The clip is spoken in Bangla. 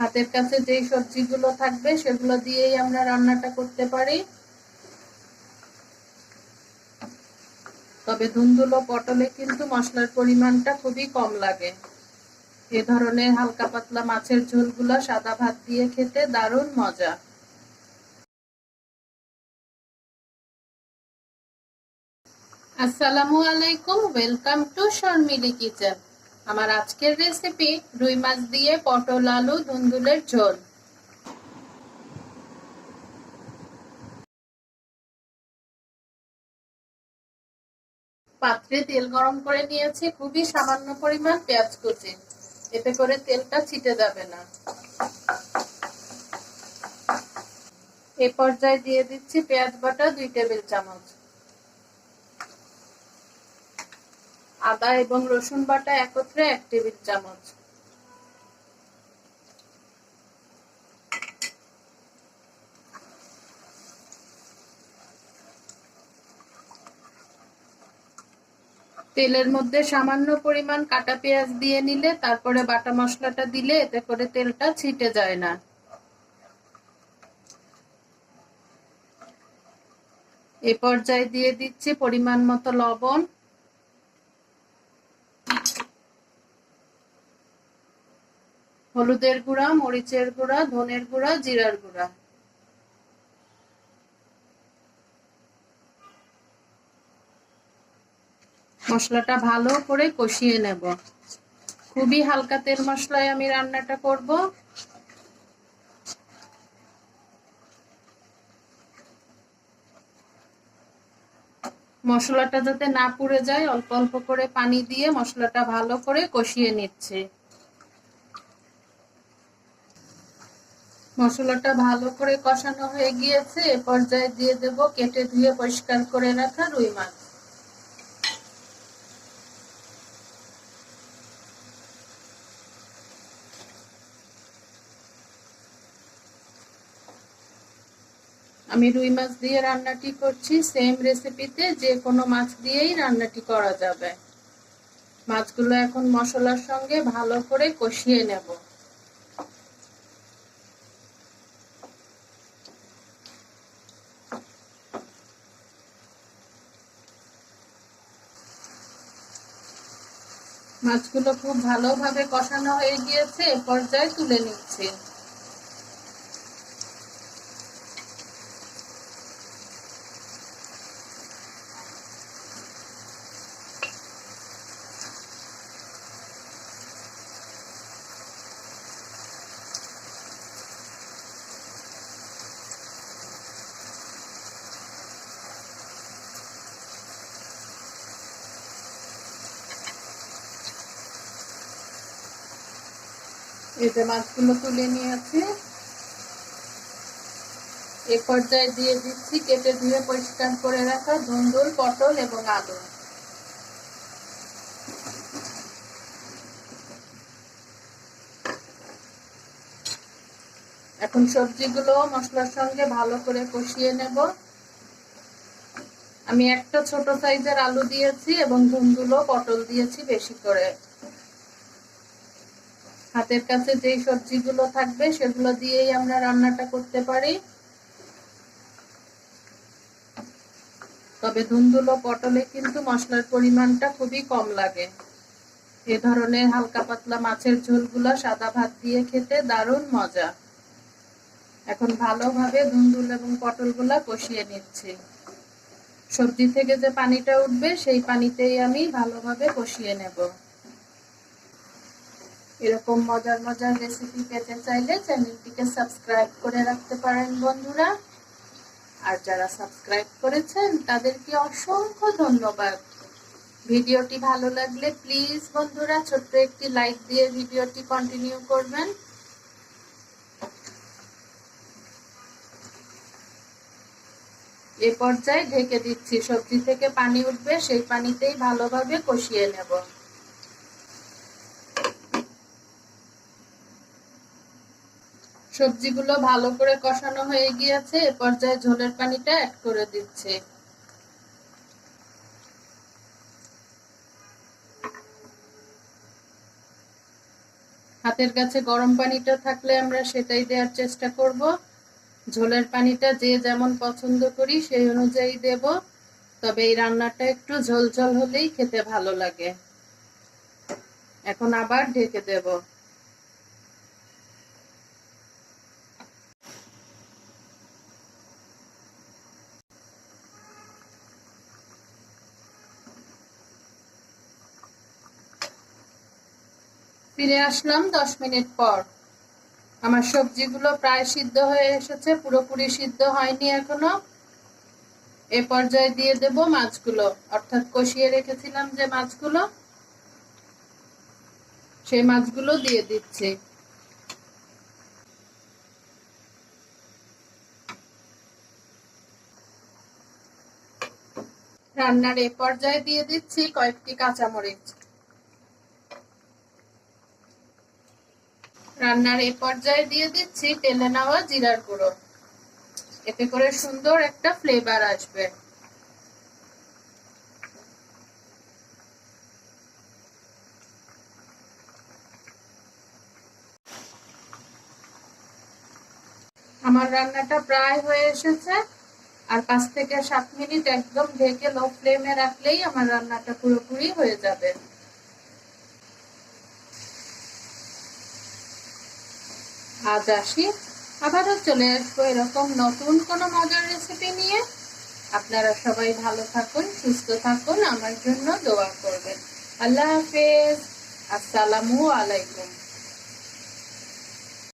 হাতের কাছে যেই সবজিগুলো থাকবে, সেগুলো দিয়েই আমরা রান্নাটা করতে পারি। তবে ধুন্দুলো পটলে কিন্তু মশলার পরিমাণটা খুবই কম লাগে। এ ধরনের হালকা পাতলা মাছের ঝোলগুলো সাদা ভাত দিয়ে খেতে দারুণ মজা। আসসালামু আলাইকুম, ওয়েলকাম টু শর্মিলি কিচেন। আমার আজকের রেসিপি রুই মাছ দিয়ে পটল, আলু, ধুন্দুলের ঝোল। পাত্রে তেল গরম করে নিয়েছি, খুবই সামান্য পরিমাণ পেঁয়াজ কুচি। এতে করে তেলটা ছিটে যাবে না। এ পর্যায়ে দিয়ে দিচ্ছি পেঁয়াজ বাটা দুই টেবিল চামচ। আদা এবং রসুন বাটা একত্রে এক টেবিল চামচ। তেলের মধ্যে সামান্য পরিমাণ কাটা পেঁয়াজ দিয়ে নিলে, তারপরে বাটা মশলাটা দিলে এতে করে তেলটা ছিটে যায় না। এ পর্যায়ে দিয়ে দিচ্ছি পরিমাণ মতো লবণ। হলুদের গুঁড়া, মরিচের গুঁড়া, ধনের গুঁড়া, জিরার গুঁড়া। মশলাটা ভালো করে কষিয়ে নেব। খুবই হালকা তেল মশলায় আমি রান্নাটা করব। মশলাটা যাতে না পুড়ে যায়, অল্প অল্প করে পানি দিয়ে মশলাটা ভালো করে কষিয়ে নিচ্ছে। মশলাটা ভালো করে কষানো হয়ে গিয়েছে, এ পর্যায়ে দিয়ে দেব কেটে ধুয়ে পরিষ্কার করে রাখা রুই মাছ। আমি রুই মাছ দিয়ে রান্নাটি করছি সেম রেসিপিতে যে কোনো মাছ দিয়েই রান্নাটি করা যাবে। মাছগুলো এখন মশলার সঙ্গে ভালো করে কষিয়ে নেব। মাছগুলো খুব ভালোভাবে কষানো হয়ে গিয়েছে পর্যায়ে তুলে নিচ্ছি। এই মাছগুলো তুলে নিয়েছি এ পর্যায়ে দিয়ে দিচ্ছি, কেটে ধুয়ে পরিষ্কার করে রাখা ধুন্দুল, পটল এবং আলু এখন সবজিগুলো মশলার সঙ্গে ভালো করে কষিয়ে নেব। আমি একটা ছোট সাইজের আলু দিয়েছি এবং ধুন্দুলো পটল দিয়েছি বেশি করে। হাতের কাছে যেই সবজিগুলো থাকবে, সেগুলো দিয়েই আমরা রান্নাটা করতে পারি। তবে ধুন্দুলো পটলে কিন্তু মশলার পরিমাণটা খুবই কম লাগে। এ ধরনের হালকা পাতলা মাছের ঝোলগুলো সাদা ভাত দিয়ে খেতে দারুণ মজা। এখন ভালোভাবে ধুন্দুল এবং পটলগুলা কষিয়ে নিচ্ছি। সবজি থেকে যে পানিটা উঠবে, সেই পানিতেই আমি ভালোভাবে কষিয়ে নেব। এরকম মজার মজার রেসিপি পেতে চাইলে চ্যানেলটিকে সাবস্ক্রাইব করে রাখতে পারেন বন্ধুরা। আর যারা সাবস্ক্রাইব করেছেন, তাদেরকে অসংখ্য ধন্যবাদ। ভিডিওটি ভালো লাগলে প্লিজ বন্ধুরা ছোট্ট একটি লাইক দিয়ে ভিডিওটি কন্টিনিউ করবেন। এ পর্যায়ে ঢেকে দিচ্ছি। সবজি থেকে পানি উঠবে, সেই পানিতেই ভালোভাবে কষিয়ে নেব। সবজিগুলো ভালো করে কষানো হয়ে গিয়েছে, এ পর্যায়ে ঝোলের পানিটা অ্যাড করে দিচ্ছে। হাতের কাছে গরম পানিটা থাকলে আমরা সেটাই দেওয়ার চেষ্টা করব। ঝোলের পানিটা যে যেমন পছন্দ করি সেই অনুযায়ী দেব, তবে এই রান্নাটা একটু ঝোল ঝোল হলেই খেতে ভালো লাগে। এখন আবার ঢেকে দেব। ফিরে আসলাম দশ মিনিট পর। আমার সবজিগুলো প্রায় সিদ্ধ হয়ে এসেছে, পুরোপুরি সিদ্ধ হয়নি এখনও। এ পর্যায়ে দিয়ে দেব মাছগুলো। অর্থাৎ কষিয়ে রেখেছিলাম যে মাছগুলো। সেই মাছগুলো দিয়ে দিচ্ছি। রান্নার এ পর্যায়ে দিয়ে দিচ্ছি কয়েকটি কাঁচামরিচ। রান্নার এ পর্যায়ে দিয়ে দিচ্ছি তেলে নেওয়া জিরার গুঁড়ো। এতে করে সুন্দর একটা ফ্লেভার আসবে। আমার রান্নাটা প্রায় হয়ে এসেছে। আর পাঁচ থেকে সাত মিনিট একদম ঢেকে লো ফ্লেমে রাখলেই আমার রান্নাটা পুরোপুরি হয়ে যাবে। আজ আসি। আবারও চলে আসব এরকম নতুন কোনো মজার রেসিপি নিয়ে। আপনারা সবাই ভালো থাকুন, সুস্থ থাকুন, আমার জন্য দোয়া করবেন। আল্লাহ হাফেজ। আসসালামু আলাইকুম।